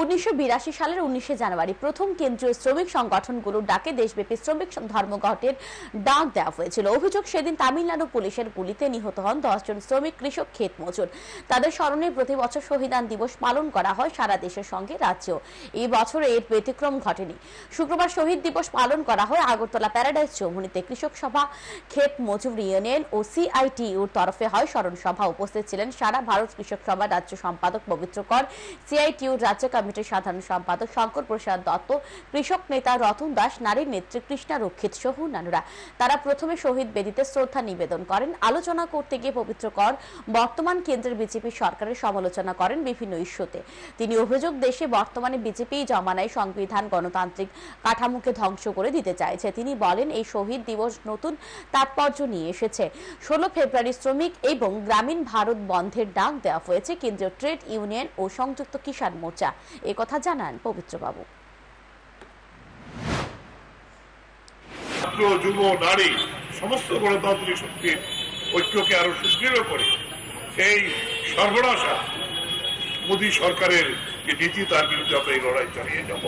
উনিশশো সালের উনিশে জানুয়ারি প্রথম কেন্দ্রীয় শ্রমিক সংগঠনগুলোর ডাকে দেশব্যাপী শ্রমিক ধর্মঘটের ডাক দেওয়া হয়েছিল। অভিযোগ, সেদিন তামিলনাড়ু পুলিশের গুলিতে নিহত হন দশজন শ্রমিক কৃষক ক্ষেত মজুর। তাদের স্মরণে প্রতি বছর শহীদান দিবস পালন করা হয় সারা দেশের সঙ্গে, রাজ্যেও। এই বছর এর ব্যতিক্রম ঘটেনি। শুক্রবার শহীদ দিবস পালন করা হয় আগরতলা প্যারাডাইস চৌমুনিতে কৃষক সভা, ক্ষেত মজুর ইউনিয়ন ও সিআইটিউর তরফে হয় স্মরণ সভা উপস্থিত ছিলেন সারা ভারত কৃষক সভা রাজ্য সম্পাদক পবিত্র কর সিআইটিউর রাজ্য কমিটির সাধারণ সম্পাদক শঙ্কর প্রসাদ দত্ত, কৃষক নেতা রতন দাস, নারীর নেত্রী কৃষ্ণা রক্ষিত সহ অন্যান্যরা। তারা প্রথমে শহীদ বেদিতে শ্রদ্ধা নিবেদন করেন। আলোচনা করতে গিয়ে পবিত্র কর বর্তমান কেন্দ্রের বিজেপি সরকারের সমালোচনা করেন বিভিন্ন ইস্যুতে। তিনি অভিযোগ দেশে বর্তমানে বিজেপি জমানায় সংবিধান গণতান্ত্রিক কাঠামোকে ধ্বংস করে দিতে চাইছে। তিনি বলেন, এই শহীদ দিবস নতুন তাৎপর্য নিয়ে এসেছে। ষোলো ফেব্রুয়ারি শ্রমিক এবং গ্রামীণ ভারত বন্ধের ডাক দেওয়া হয়েছে। কেন্দ্রীয় ট্রেড ইউনিয়ন ও সংযুক্ত কিষাণ মোর্চা। কথা জানান পবিত্রবাবু। ছাত্র, যুব, নারী, সমস্ত গণতান্ত্রিক শক্তির ঐক্যকে আরও সুদৃঢ় করে এই সর্বনাশা মোদী সরকারের যে নীতি, তার বিরুদ্ধে আমরা এই লড়াই চালিয়ে যাব।